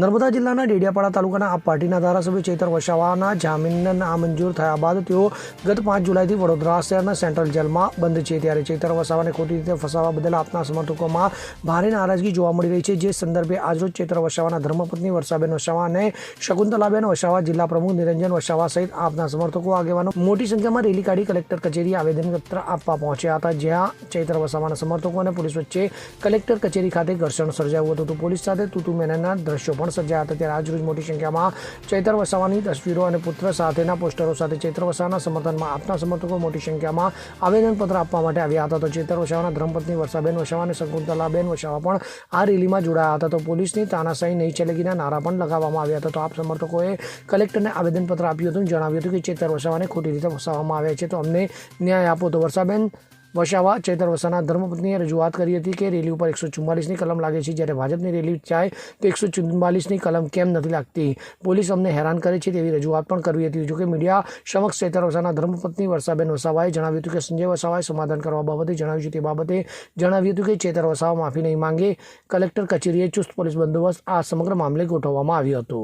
નર્મદા જિલ્લાના ડેડિયાપાડા તાલુકાના આ પાર્ટીના ધારાસભ્ય ચેતન વસાવાના જામીન નામંજૂર થયા બાદ તેઓ ગત પાંચ જુલાઈથી વડોદરા શહેરના સેન્ટ્રલ જેલમાં બંધ છે. ત્યારે ચેતન વસાવાને ખોટી રીતે ફસાવા બદલ આપના સમર્થકોમાં ભારે નારાજગી જોવા મળી રહી છે. જે સંદર્ભે આજરોજ ચેતન વસાવાના ધર્મપત્ની વર્ષાબેન વસાવા અને શકુંતલાબેન વસાવા જિલ્લા પ્રમુખ નિરંજન વસાવા સહિત આપના સમર્થકો આગેવાનો મોટી સંખ્યામાં રેલી કાઢી કલેક્ટર કચેરી આવેદનપત્ર આપવા પહોંચ્યા હતા, જ્યાં ચૈત્ર વસાવાના સમર્થકો અને પોલીસ વચ્ચે કલેક્ટર કચેરી ખાતે ઘર્ષણ સર્જાયું હતું. પોલીસ સાથે તૂતુ મેનનના દ્રશ્યો પણ સર્જાયા હતા. ત્યારે આજરોજ મોટી સંખ્યામાં ચૈતર વસાવાની તસવીરો અને પુત્ર સાથેના પોસ્ટરો સાથે ચૈતર વસાવાના સમર્થનમાં આપના સમર્થકો મોટી સંખ્યામાં આવેદનપત્ર આપવા માટે આવ્યા હતા. તો ચૈતર વસાવાના ધર્મપત્ની વર્ષાબેન વસાવા અને શકુંતલાબેન વસાવા પણ આ રેલીમાં જોડાયા હતા. તો પોલીસની તાનાશાહી નહીં ચલેગીના નારા પણ લગાવવામાં આવ્યા હતા. તો આપ સમર્થકોએ કલેક્ટરને આવેદનપત્ર આપ્યું હતું જણાવ્યું હતું કે ચેતર વસાવાને ખોટી રીતે ફસાવવામાં આવ્યા છે. તો અમને ન્યાય આપો. તો વર્ષાબેન વસાવા ચેતર વસાના ધર્મપત્નીએ રજૂઆત કરી હતી કે રેલી ઉપર એકસો ચુમ્માલીસની કલમ લાગે છે. જ્યારે ભાજપની રેલી જાય તો એકસો ચુમ્માલીસની કલમ કેમ નથી લાગતી? પોલીસ અમને હેરાન કરે છે તેવી રજૂઆત પણ કરવી હતી. જોકે મીડિયા સમક્ષ ચેતર વસાના ધર્મપત્ની વર્ષાબેન વસાવાએ જણાવ્યું હતું કે સંજય વસાવાએ સમાધાન કરવા બાબતે જણાવ્યું છે. તે બાબતે જણાવ્યું હતું કે ચેતર વસાવા માફી નહીં માંગે. કલેક્ટર કચેરીએ ચુસ્ત પોલીસ બંદોબસ્ત આ સમગ્ર મામલે ગોઠવવામાં આવ્યો હતો.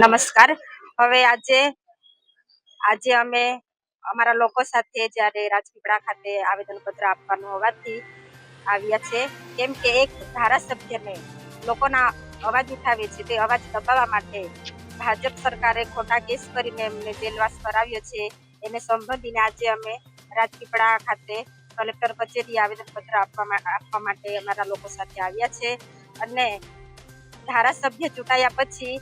નમસ્કાર. હવે આજે આજે અમે અમારા લોકો સાથે જ્યારે રાજપીપળા ખાતે આવેદનપત્ર આપવાનું હોવાથી આવ્યા છે. કેમ કે એક ધારાસભ્યને લોકોના અવાજ ઉઠાવે છે તે અવાજ દબાવવા માટે ભાજપ સરકારે ખોટા કેસ કરીને એમને જેલવાસ કરાવ્યો છે. એને સંબંધીને આજે અમે રાજપીપળા ખાતે કલેક્ટર કચેરી આવેદનપત્ર આપવા આપવા માટે અમારા લોકો સાથે આવ્યા છે. અને ધારાસભ્ય ચૂંટાયા પછી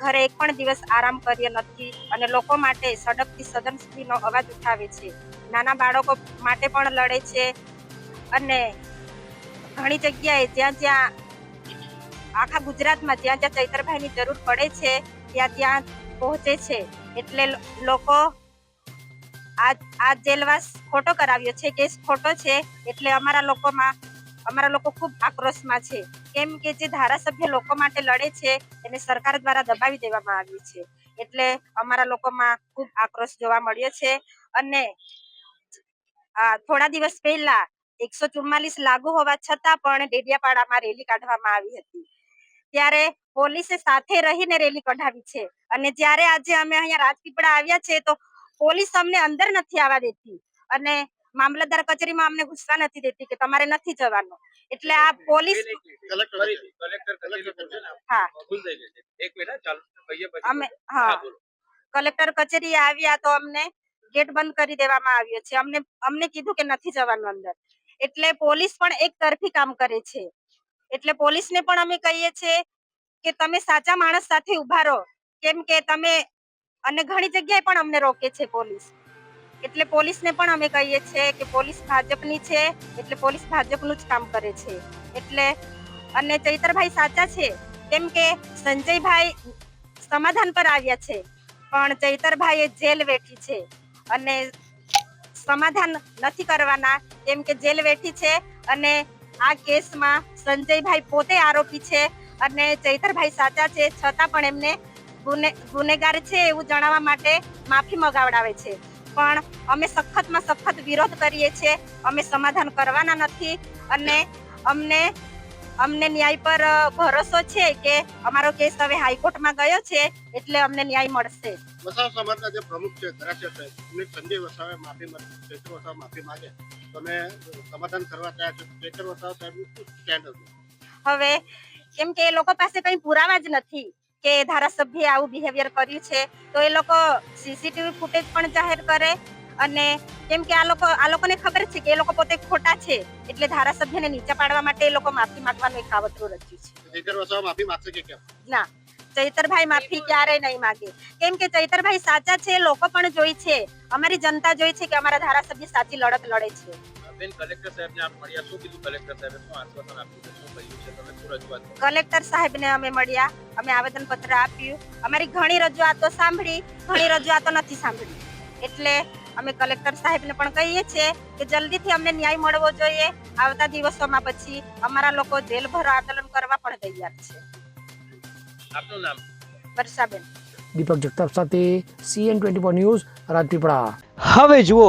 ઘરે એક પણ દિવસ આરામ કર્યો નથી અને લોકો માટે સડકથી સદન સુધીનો અવાજ ઉઠાવે છે. નાના બાળકો માટે પણ લડે છે અને ઘણી જગ્યાએ જ્યાં જ્યાં આખા ગુજરાતમાં જ્યાં જ્યાં ચૈતરભાઈની જરૂર પડે છે, ત્યાં ત્યાં પહોંચે છે. એટલે લોકો આ આ જેલવાસ ખોટો કરાવ્યો છે, કેસ ખોટો છે, એટલે અમારા લોકોમાં અમારા લોકો ખૂબ આક્રોશમાં છે. કેમ કે જે ધારાસભ્ય લોકો માટે લડે છે, એને સરકાર દ્વારા દબાવી દેવામાં આવી છે. એટલે અમારા લોકોમાં ખૂબ આક્રોશ જોવા મળ્યો છે. અને થોડા દિવસ પહેલા એકસો ચુમ્માલીસ લાગુ હોવા છતાં પણ ડેડિયાપાડામાં રેલી કાઢવામાં આવી હતી. ત્યારે પોલીસે સાથે રહીને રેલી કઢાવી છે. અને જ્યારે આજે અમે અહીંયા રાજપીપળા આવ્યા છે તો પોલીસ અમને અંદર નથી આવવા દેતી. અને મામલતદાર કચેરીમાં અમને ગુસ્સા નથી દેતી કે તમારે નથી જવાનું. એટલે આ પોલીસ કલેક્ટર કચેરી હા. ભૂલ થઈ ગઈ છે એક મિનિટ હા, ચાલુ. કહીએ પછી અમે હા. કલેક્ટર કચેરી આવ્યા તો અમને ગેટ બંધ કરી દેવામાં આવ્યો છે. અમને અમને કીધું કે નથી જવાનું અંદર. એટલે પોલીસ પણ એક તરફી કામ કરે છે. એટલે પોલીસને પણ અમે કહીએ છીએ કે તમે સાચા માણસ સાથે ઊભા રહો. કેમ કે તમે અને ઘણી જગ્યાએ પણ અમને રોકે છે પોલીસ. એટલે પોલીસને પણ અમે કહીએ છીએ કે પોલીસ ભાજપની છે, એટલે પોલીસ ભાજપનું જ કામ કરે છે. એટલે, અને ચૈતરભાઈ સાચા છે. કેમ કે સંજયભાઈ સમાધાન પર આવ્યા છે, પણ ચૈતરભાઈ એ જેલ વેઠી છે. અને સમાધાન નથી કરવાના, કેમ કે જેલ વેઠી છે અને આ કેસમાં સંજયભાઈ પોતે આરોપી છે અને ચૈતરભાઈ સાચા છે, છતાં પણ એમને ગુને, ગુનેગાર છે એવું જણાવવા માટે માફી મગાવડાવે છે. પણ અમે સખતમાં સખત વિરોધ કરીએ છીએ. અમે સમાધાન કરવાના નથી અને અમને અમને ન્યાય પર ભરોસો છે કે અમારો કેસ હવે હાઈકોર્ટમાં ગયો છે એટલે અમને ન્યાય મળશે. વસાવા સમાજના જે પ્રમુખ છે ધારાસભ્ય સાહેબ એમને સંજય વસાવે માફી માંગી ચૈત્ર વસાવા માફી માંગે. તમે સમાધાન કરવા તૈયાર છો ચેતર વસાવ સાહેબનું શું સ્ટેન્ડ હતું હવે કેમ કે એ લોકો પાસે કઈ પુરાવા જ નથી. કે ધારાસભ્ય આવું બિહેવિયર કર્યું છે તો એ લોકો સીસીટીવી ફૂટેજ પણ જાહેર કરે અને કેમ કે આ લોકો આ લોકોને ખબર છે કે એ લોકો પોતે ખોટા છે એટલે ધારાસભ્યને નીચે પાડવા માટે એ લોકો માફી માંગવાનું એક કાવતરું રચ્યું છે. ના ચૈતરભાઈ માફી ક્યારેય નહીં માગે. કેમ કે ચૈતરભાઈ સાચા છે લોકો પણ જોઈ છે. અમારી જનતા જોઈ છે કે અમારા ધારાસભ્ય સાચી લડત લડે છે. બેન કલેક્ટર સાહેબને આપ મળ્યા. શું કીધું કલેક્ટર સાહેબે? શું આશ્વાસન આપ્યું છે? શું કર્યું છે? તમે શું રજૂઆત કલેક્ટર સાહેબને અમે મળ્યા. અમે આવેદન પત્ર આપ્યું. અમારી ઘણી રજૂઆતો સાંભળી ઘણી રજૂઆતો નથી સાંભળી. એટલે અમે કલેક્ટર સાહેબને પણ કહીએ છીએ કે જલ્દીથી અમને ન્યાય મળવો જોઈએ. આવતા દિવસોમાં પછી અમારા લોકો જેલભરો આંદોલન કરવા પણ તૈયાર છે. આપનું નામ? વર્ષાબેન. દીપક જગતાપ સાથે CN twenty four news Rajpipla હવે જુઓ